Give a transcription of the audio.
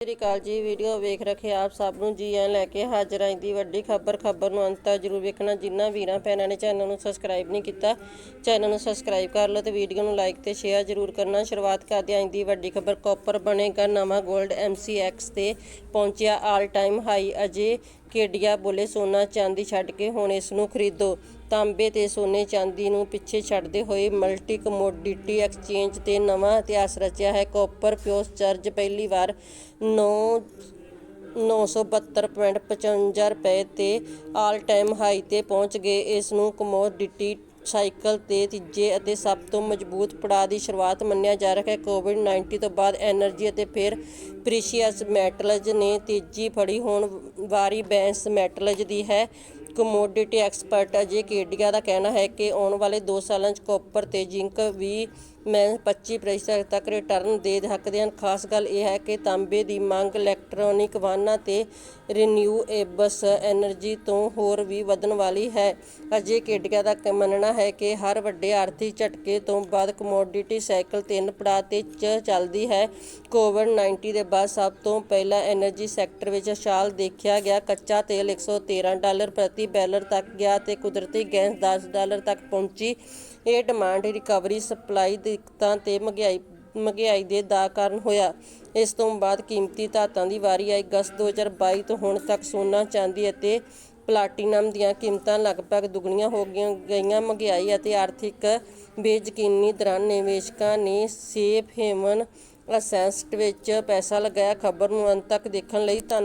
ਸ੍ਰੀ ਅਕਾਲ ਜੀ, ਵੀਡੀਓ ਵੇਖ ਰੱਖੇ ਆਪ ਸਭ ਨੂੰ ਜੀ, ਐਂ ਲੈ ਕੇ ਹਾਜ਼ਰ ਆਂ ਦੀ ਵੱਡੀ ਖਬਰ ਖਬਰ ਨੂੰ ਅੰਤ ਤੱਕ ਜਰੂਰ ਵੇਖਣਾ। ਜਿਨ੍ਹਾਂ ਵੀਰਾਂ ਭੈਣਾਂ ਨੇ ਚੈਨਲ ਨੂੰ ਸਬਸਕ੍ਰਾਈਬ ਨਹੀਂ ਕੀਤਾ, ਚੈਨਲ ਨੂੰ ਸਬਸਕ੍ਰਾਈਬ ਕਰ ਲਓ ਤੇ ਵੀਡੀਓ ਨੂੰ ਲਾਈਕ ਤੇ ਸ਼ੇਅਰ ਜਰੂਰ ਕਰਨਾ। ਸ਼ੁਰੂਆਤ ਕਰਦੇ ਆਂ ਦੀ ਵੱਡੀ ਖਬਰ, ਕਾਪਰ ਬਣੇਗਾ ਨਵਾਂ 골ਡ MCX ਤੇ ਪਹੁੰਚਿਆ ਆਲ ਟਾਈਮ ਹਾਈ ਅਜੇ। ਕੇਡੀਆ ਬੋਲੇ ਸੋਨਾ ਚਾਂਦੀ ਛੱਡ ਕੇ ਹੁਣ ਇਸ ਨੂੰ ਖਰੀਦੋ। ਤਾਂਬੇ ਤੇ ਸੋਨੇ ਚਾਂਦੀ ਨੂੰ ਪਿੱਛੇ ਛੱਡਦੇ ਹੋਏ ਮਲਟੀ ਕਮੋਡਿਟੀ ਐਕਸਚੇਂਜ ਤੇ ਨਵਾਂ ਇਤਿਹਾਸ ਰਚਿਆ ਹੈ। ਕਾਪਰ ਫਿਊਚਰਜ਼ ਪਹਿਲੀ ਵਾਰ 9 972.55 ਰੁਪਏ ਤੇ ਆਲ ਟਾਈਮ ਹਾਈ ਤੇ ਪਹੁੰਚ ਗਏ। ਇਸ ਨੂੰ ਕਮੋਡਿਟੀ ਸਾਈਕਲ 'ਤੇ ਤੀਜੇ ਅਤੇ ਸਭ ਤੋਂ ਮਜ਼ਬੂਤ ਪੜਾਅ ਦੀ ਸ਼ੁਰੂਆਤ ਮੰਨਿਆ ਜਾ ਰਿਹਾ ਹੈ। ਕੋਵਿਡ-19 ਤੋਂ ਬਾਅਦ ਐਨਰਜੀ ਅਤੇ ਫਿਰ ਪ੍ਰੀਸ਼ੀਅਸ ਮੈਟਲਜ਼ ਨੇ ਤੇਜ਼ੀ ਫੜੀ। ਹੋਣ ਵਾਰੀ ਬੈਂਸ ਮੈਟਲਜ਼ ਦੀ ਹੈ। ਕਮੋਡਿਟੀ ਐਕਸਪਰਟ ਅਜੇ ਕੇਡੀਆ ਦਾ ਕਹਿਣਾ ਹੈ ਕਿ ਆਉਣ ਵਾਲੇ 2 ਸਾਲਾਂ 'ਚ ਕਾਪਰ ਤੇ ਜ਼ਿੰਕ ਵੀ ਮੈਂ 25% ਤੱਕ ਰਿਟਰਨ ਦੇ ਸਕਦੇ ਹਨ। ਖਾਸ ਗੱਲ ਇਹ ਹੈ ਕਿ ਤਾਂਬੇ ਦੀ ਮੰਗ ਇਲੈਕਟ੍ਰੋਨਿਕ ਵਾਹਨਾਂ ਤੇ ਰੀਨਿਊਏਬਲਸ એનર્ਜੀ ਤੋਂ ਹੋਰ ਵੀ ਵਧਣ ਵਾਲੀ ਹੈ। ਅਜੇ ਕੇਡਿਆ ਦਾ ਮੰਨਣਾ ਹੈ ਕਿ ਹਰ ਵੱਡੇ ਆਰਥਿਕ ਝਟਕੇ ਤੋਂ ਬਾਅਦ ਕਮੋਡਿਟੀ ਸਾਈਕਲ ਤਿੰਨ ਪੜਾਅ ਤੇ ਚੱਲਦੀ ਹੈ। ਕੋਵਿਡ-19 ਦੇ ਬਾਅਦ ਸਭ ਤੋਂ ਪਹਿਲਾਂ એનર્ਜੀ ਸੈਕਟਰ ਵਿੱਚ ਛਾਲ ਦੇਖਿਆ ਗਿਆ। ਕੱਚਾ ਤੇਲ 113 ਡਾਲਰ ਪ੍ਰਤੀ ਬੈਲਰ ਤੱਕ ਗਿਆ ਤੇ ਕੁਦਰਤੀ ਗੈਸ 10 ਡਾਲਰ ਤੱਕ ਪਹੁੰਚੀ। ਇਹ ਡਿਮਾਂਡ ਰਿਕਵਰੀ ਸਪਲਾਈ ਦੀ ਦਿੱਕਤਾਂ ਤੇ ਮਹਿੰਗਾਈ ਮਹਿੰਗਾਈ ਦੇ ਦਾ ਕਾਰਨ ਹੋਇਆ। ਇਸ ਤੋਂ ਬਾਅਦ ਕੀਮਤੀ ਧਾਤਾਂ ਦੀ ਵਾਰੀ ਆਈ। ਅਗਸਤ 2022 ਤੋਂ ਹੁਣ ਤੱਕ ਸੋਨਾ, ਚਾਂਦੀ ਅਤੇ ਪਲਾਟੀਨਮ ਦੀਆਂ ਕੀਮਤਾਂ ਲਗਭਗ ਦੁੱਗਣੀਆਂ ਹੋ ਗਈਆਂ ਗਈਆਂ। ਮਹਿੰਗਾਈ ਅਤੇ ਆਰਥਿਕ ਬੇਯਕੀਨੀ ਦੌਰਾਨ ਨਿਵੇਸ਼ਕਾਂ ਨੇ ਸੇਫ ਹੇਵਨ ਅਸੈਸਟ ਵਿੱਚ ਪੈਸਾ ਲਗਾਇਆ। ਖਬਰ ਨੂੰ ਅੰਤ ਤੱਕ ਦੇਖਣ ਲਈ ਧੰਨ